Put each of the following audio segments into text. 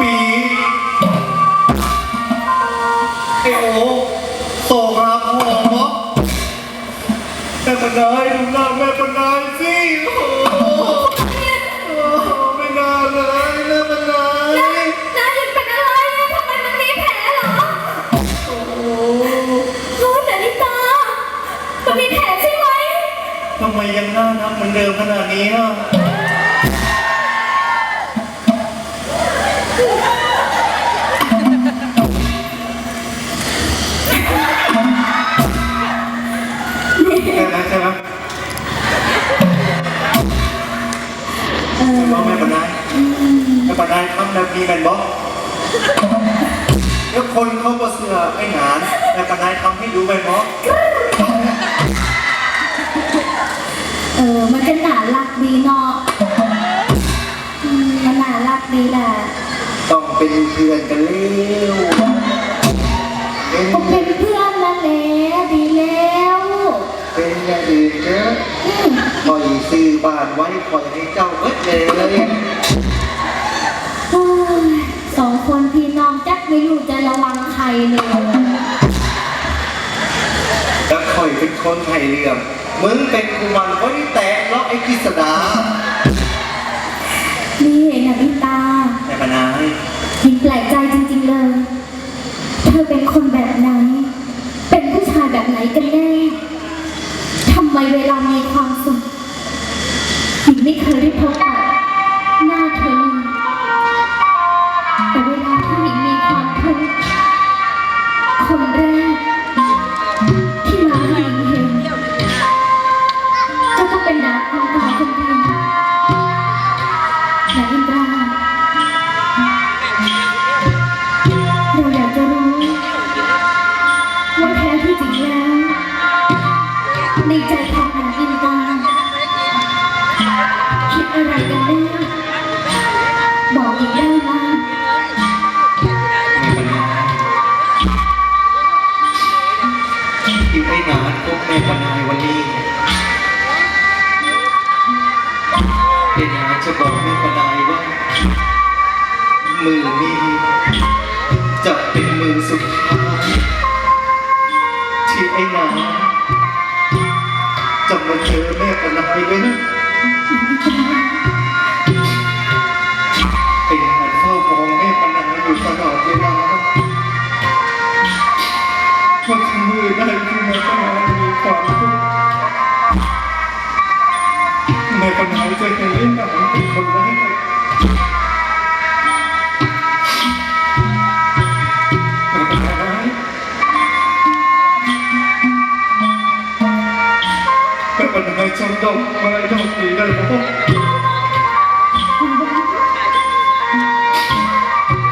ปีไอโอโตหาพ่อเนาะแม่ปนายดูหน้าแม่ปนายสิโอ้โหโอ้โหไม่น่าเลยแม่ปนายน้าหยุดเป็นอะไรเนี่ยทำไมมันมีแผลเหรอโอ้โหรู้นาฬิตามันมีแผลใช่ไหมทำไมยังหน้านักเหมือนเดิมขนาดนี้อะ ใช่ไหมใช่ไหมใช่ไหมแม่ปนายแม่ปนายทำแบบนี้แมนบอกแล้วคนเขาก็เสือไอ้หนานแม่ปนายทำให้ดูแมนบอกเออ มันก็น่ารักดีเนาะ พื่อนกันเร็วเป็นผมเป็นเพื่อนนั่นแหละดีแล้วเป็นอย่างอื่นเนอะอืมคอยซื้อบ้านไว้คอยให้เจ้าเบิดเลยโอ้ยสองคนพี่น้องจักไม่รู้จะระวังใครเลยแล้วคอยเป็นคนไทยเรื่องมึงเป็นกุมันไว้แตะแล้วไอ้กิษดา ไม่เคยได้พบกับหน้าเธอเลยแต่เวลาที่หญิงมีความทุกข์คนแรก ที่มาให้หญิงเห็นก็ต้องเป็นนางคุณตาคนเดียว อะไรกันแน่บอกอีกได้ไหมแม่ปนายที่ไอ้หนานพบแม่ปนายวันนี้ไอ้หนานจะบอกแม่ปนายว่า มือนี้จะเป็นมือสุดท้าย แต่ปัญหาจำดอกไม้ดอกนี้ได้แล้ว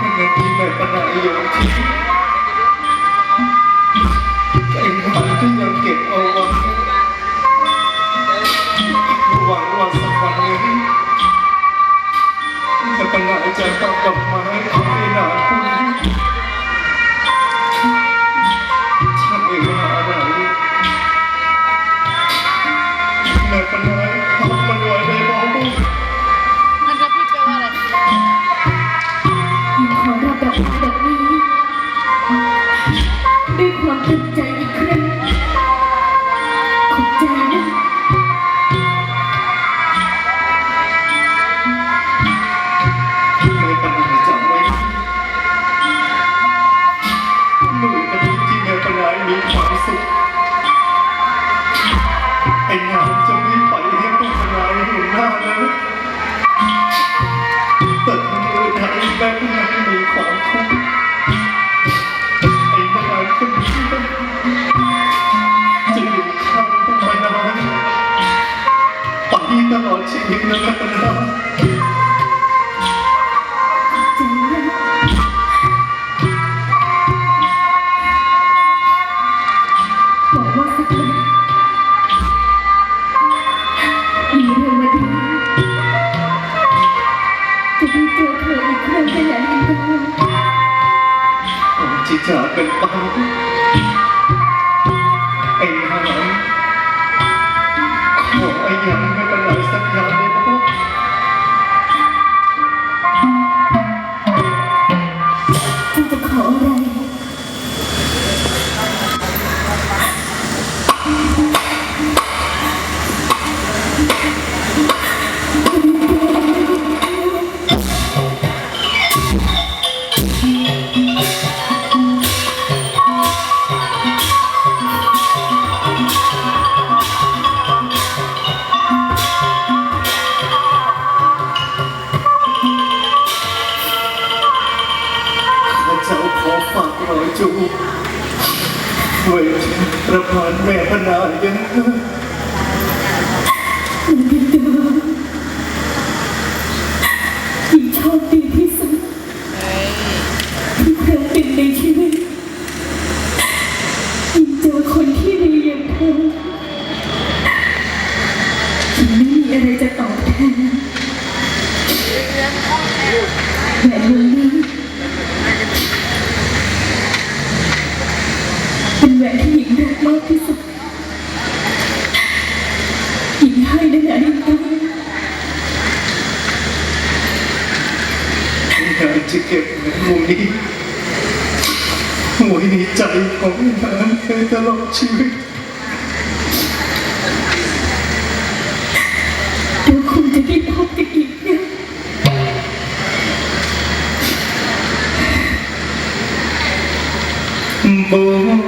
มันยังมีแม่ปัญหาอยู่ ด้วยความตั้งใจอีกครั้งขอบใจนะ จากกันไป ฝากรอยจูบไว้ประพานแม่พนายังหญิงโชคดีที่สุดที่เคยเป็นในชีวิตหญิงเจอคนที่ดีอย่างเธอหญิงไม่มีอะไรจะตอบแทนแหวนนี้ เป็นแหวนที่หญิงรักมากที่สุดหญิงให้ได้ไหวนได้อยากจะเก็บเงินวงนี้ไว้ในใจของนางไปตลอดชีวิต เดี๋ยวคงจะได้พบกันอีกนะบนฉั